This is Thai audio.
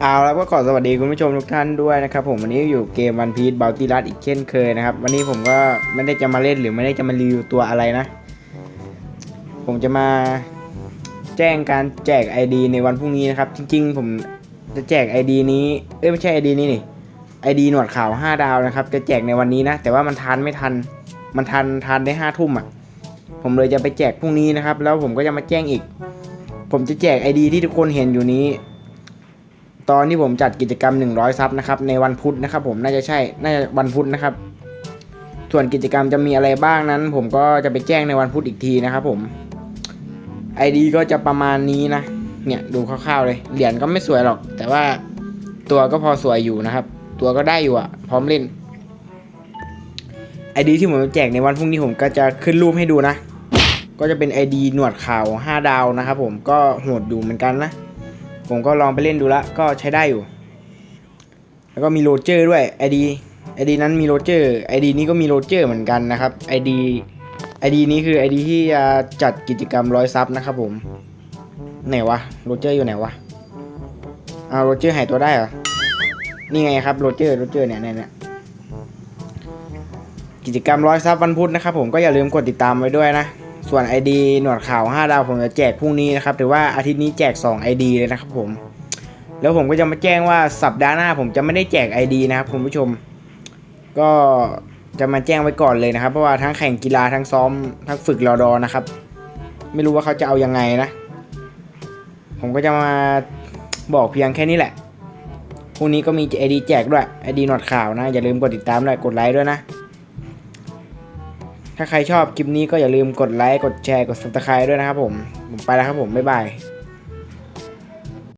เอาแล้วก็ขอสวัสดีคุณผู้ชมทุกท่านด้วยนะครับผมวันนี้อยู่เกมวันพี e บ o ล t ี r รั t อีกเช่นเคยนะครับ วันนี้ผมก็ไม่ได้จะมาเล่นหรือไม่ได้จะมารีวิวตัวอะไรนะ ผมจะมาแจ้งการแจก ID ในวันพรุ่งนี้นะครับ จริง ๆ ผมจะแจก ID นี้เอ้ยไม่ใช่ ID นี้นี่ ID หนวดขาว 5 ดาวนะครับ จะแจกในวันนี้นะ แต่ว่ามันทันไม่ทัน มันทันทันได้5ทุ่มอะ ผมเลยจะไปแจกพรุ่งนี้นะครับ แล้วผมก็จะมาแจ้งอีก ผมจะแจก ID ที่ทุกคนเห็นอยู่นี้ ตอนที่ผมจัดกิจกรรม 100 ซับนะครับในวันพุธนะครับผมน่าจะใช่น่าจะวันพุธนะครับ ส่วนกิจกรรมจะมีอะไรบ้างนั้น ผมก็จะไปแจ้งในวันพุธอีกทีนะครับผม ID ก็จะประมาณนี้นะ เนี่ยดูคร่าวๆเลย เหรียญก็ไม่สวยหรอก แต่ว่าตัวก็พอสวยอยู่นะครับ ตัวก็ได้อยู่อะพร้อมเล่น ID ที่ผมจะแจกในวันพรุ่งนี้ผมก็จะขึ้นรูปให้ดูนะ ก็จะเป็น ID หนวดขาว 5 ดาวนะครับผมก็โหดอยู่เหมือนกันนะ ผมก็ลองไปเล่นดูละก็ใช้ได้อยู่ แล้วก็มีโรเจอร์ด้วย ID ID นั้นมีโรเจอร์ ID นี้ก็มีโรเจอร์เหมือนกันนะครับ ID ID นี้คือ ID ที่จะจัดกิจกรรมร้อยซับนะครับผม ไหนวะโรเจอร์อยู่ไหนวะอ้าวโรเจอร์หายตัวได้เหรอ นี่ไงครับโรเจอร์โรเจอร์เนี่ยเนี่ยเนี่ยกิจกรรมร้อยซับวันพุธนะครับผมก็อย่าลืมกดติดตามไว้ด้วยนะ ส่วน ID หนวดขาว 5 ดาวผมจะแจกพรุ่งนี้นะครับหรือว่าอาทิตย์นี้แจก 2 ID เลยนะครับผม แล้วผมก็จะมาแจ้งว่าสัปดาห์หน้าผมจะไม่ได้แจก ID นะครับคุณผู้ชม ก็จะมาแจ้งไว้ก่อนเลยนะครับเพราะว่าทั้งแข่งกีฬาทั้งซ้อมทั้งฝึกรอดอนะครับ ไม่รู้ว่าเขาจะเอายังไงนะ ผมก็จะมาบอกเพียงแค่นี้แหละพรุ่งนี้ก็มี ID แจกด้วย ID หนวดขาวนะอย่าลืมกดติดตามด้วยกดไลค์ด้วยนะ ถ้าใครชอบคลิปนี้ก็อย่าลืมกดไลค์ กดแชร์ กด subscribe ด้วยนะครับผม ผมไปแล้วครับผม บ๊ายบาย